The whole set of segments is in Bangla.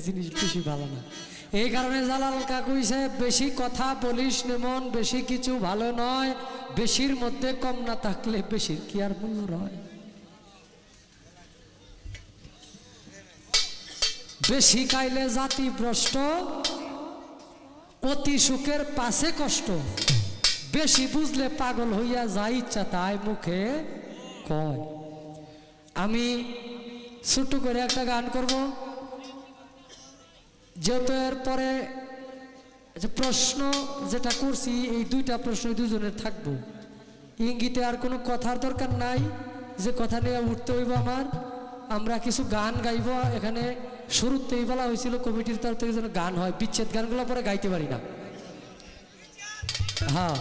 জিনিস বেশি ভালো না। এই কারণে জালাল কাকুইছে বেশি কথা বলিস নেমন বেশি কিছু ভালো নয়। বেশির মধ্যে কম না থাকলে বেশির কি আর মূল্য রয়? বেশি খাইলে জাতি ভ্রষ্ট, অতি সুখের পাশে কষ্ট। বেশি বুঝলে পাগল হইয়া যা ইচ্ছা তাই মুখে কয়। আমি ছোট্ট করে একটা গান করব। যেহেতু এরপরে যে প্রশ্ন যেটা করছি, এই দুইটা প্রশ্ন দুজনের থাকব। ইঙ্গিতে আর কোনো কথার দরকার নাই, যে কথা নিয়ে উঠতে হইব আমার। আমরা কিছু গান গাইব, এখানে শুরুতেই বলা হয়েছিল কমিটির তরফ থেকে যেন গান হয়। বিচ্ছেদ গানগুলো পরে গাইতে পারি না। হ্যাঁ।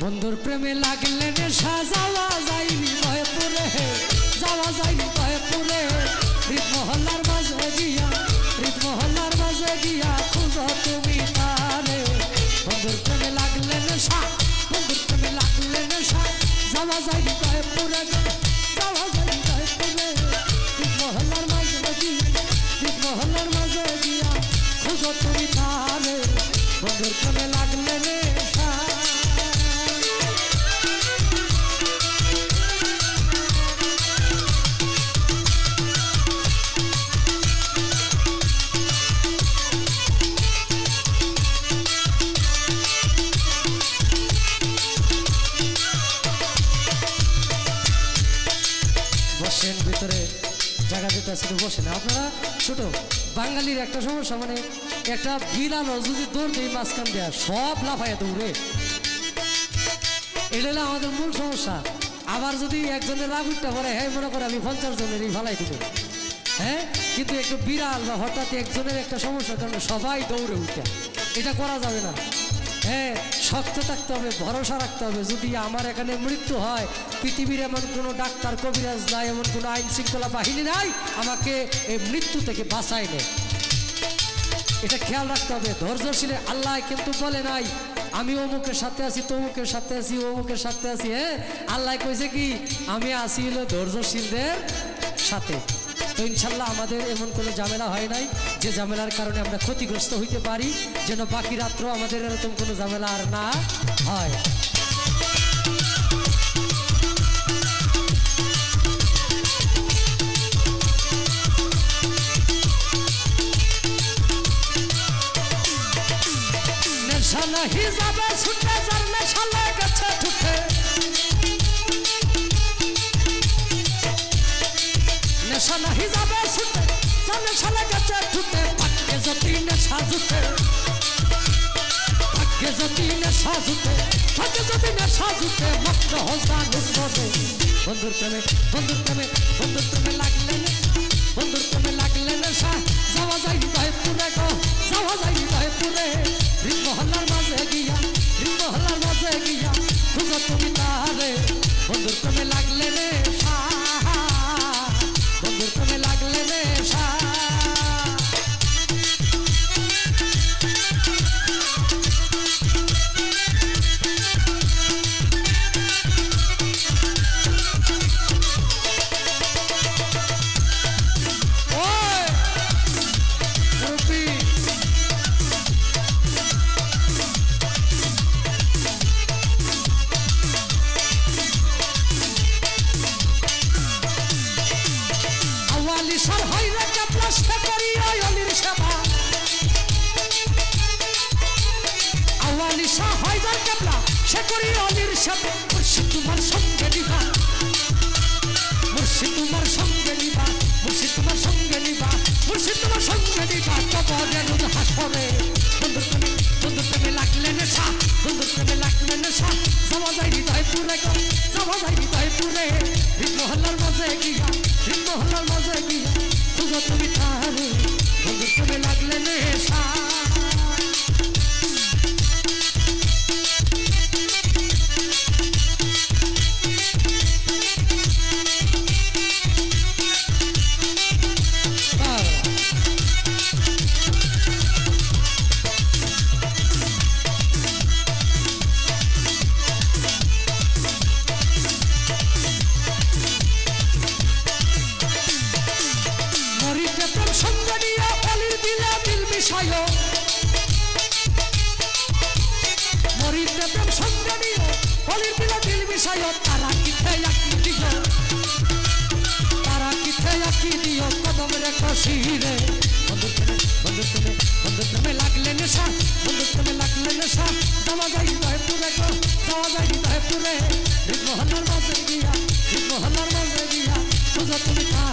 বন্ধুর প্রেমে লাগলে নেশা যাওয়া যায়নি ভয়পুরে যাওয়া যায়নি ভয়পুরে। হৃদ মহল্লার মাঝে গিয়া হৃদ মহল্লার মাঝে গিয়া খুঁজো তুমি তারে বন্ধুর প্রেমে লাগলে নেশা, বন্ধুর প্রেমে লাগলে নেশা যাওয়া যায়নি ভয়পুরে যাওয়া যায়নি ভয়পুরে। হৃদ মহল্লার মাঝে গিয়া হৃদ মহল্লার মাঝে গিয়া খুঁজো তুমি তারে বন্ধুর প্রেমে লাগলে নেশা যেটা আছে বসেন আপনারা ছোট, বাঙালির একটা সমস্যা মানে একটা বিড়ালও যদি দৌড় দেয়, মাঝখান দেয়া সব লাফায় দৌড়ে। এটা হলো আমাদের মূল সমস্যা। আবার যদি একজনের রাগ উঠতে পারে হ্যাঁ মনে করে আমি পঞ্চাশ জনেরই ফালাই দেবো। হ্যাঁ কিন্তু একটু বিড়াল বা হঠাৎ একজনের একটা সমস্যার কারণে সবাই দৌড়ে উঠে। এটা করা যাবে না। হ্যাঁ শক্ত থাকতে হবে, ভরসা রাখতে হবে। যদি আমার এখানে মৃত্যু হয়, পৃথিবীর এমন কোনো ডাক্তার, কবিরাজ নাই, এমন কোনো আইন শৃঙ্খলা বাহিনী নাই, আমাকে এই মৃত্যু থেকে বাঁচাই নেয় এটা খেয়াল রাখতে হবে। ধৈর্যশীলে আল্লাহ কিন্তু বলে নাই, আমি অমুকের সাথে আছি, তমুকের সাথে আছি, অমুকের সাথে আছি হ্যাঁ? আল্লাহ কইছে কি, আমি আসি হলো ধৈর্যশীলদের সাথে। তো ইনশাল্লাহ আমাদের এমন কোনো ঝামেলা হয় নাই। যে ঝামেলার কারণে আমরা ক্ষতিগ্রস্ত হইতে পারি, যেন বাকি রাত্র আমাদের এরকম কোনো ঝামেলা আর না হয়। ছুটে নেশা যার নেশা লেগেছে ঠুকে ভাগ্যে যদি নেশা জুটে ভাগ্যে যদি নেশা জুটে ভাগ্যে যদি নেশা জুটে মগ্ন হসান উঠবে বন্ধুর প্রেমে বন্ধুর প্রেমে বন্ধুর প্রেমে লাগলে বন্ধুর প্রেমে লাগলে নেশা যাওয়া যায় হৃদয় পুরে গো, যাওয়া যায় হৃদয় পুরে হৃদ মহল্লার মাঝে গিয়া হৃদ মাঝে গিয়া, খুঁজো তুমি তারে। বন্ধুর হইলে কাপলা, সে করি অলির সেবা মুর্শিদ তোমার সঙ্গে নিবা। মুর্শিদ তোমার সঙ্গে নিবা। মুর্শিদ তোমার সঙ্গে নিবা। মুর্শিদ তোমার সঙ্গে নিবা। কবরের হাসরে। বন্ধুর প্রেমে বন্ধুর প্রেমে লাগলে নেশা। বন্ধুর প্রেমে লাগলে নেশা। যাওয়া যায় হৃদয় পুরে গো। যাওয়া যায় হৃদয় পুরে হৃদ মাঝে গিয়া। হৃদ মাঝে গিয়া। খুঁজো তুমি তারে। বন্ধুর প্রেমে লাগলে নেশা। বিষয় তারা কিথে আঁকি দিও তারা কিথে আঁকি দিও কদম রে কষি রে বন্ধু তুমি বন্ধু তুমি বন্ধু তুমি লাগলে নেশা বন্ধু তুমি লাগলে নেশা। যাওয়া যাই দহেপুরে গো, যাওয়া যাই দহেপুরে। বিমোহনার মাঝে দিয়া, বিমোহনার মাঝে দিয়া পূজা তুমি খা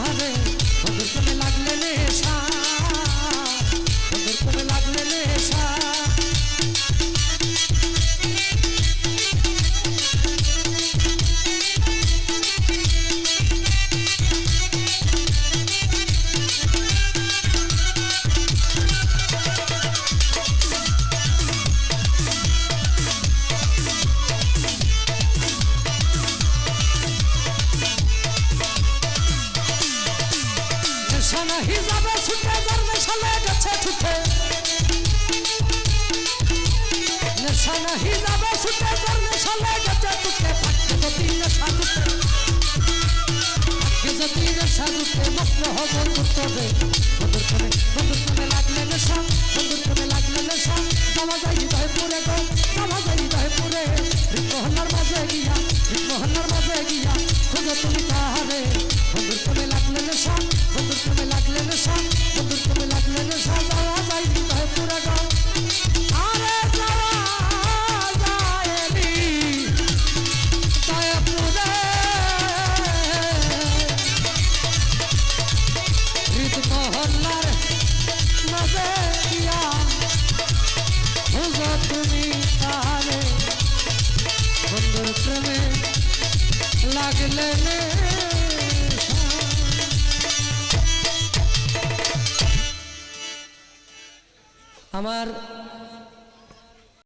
Roubou tudo também আমার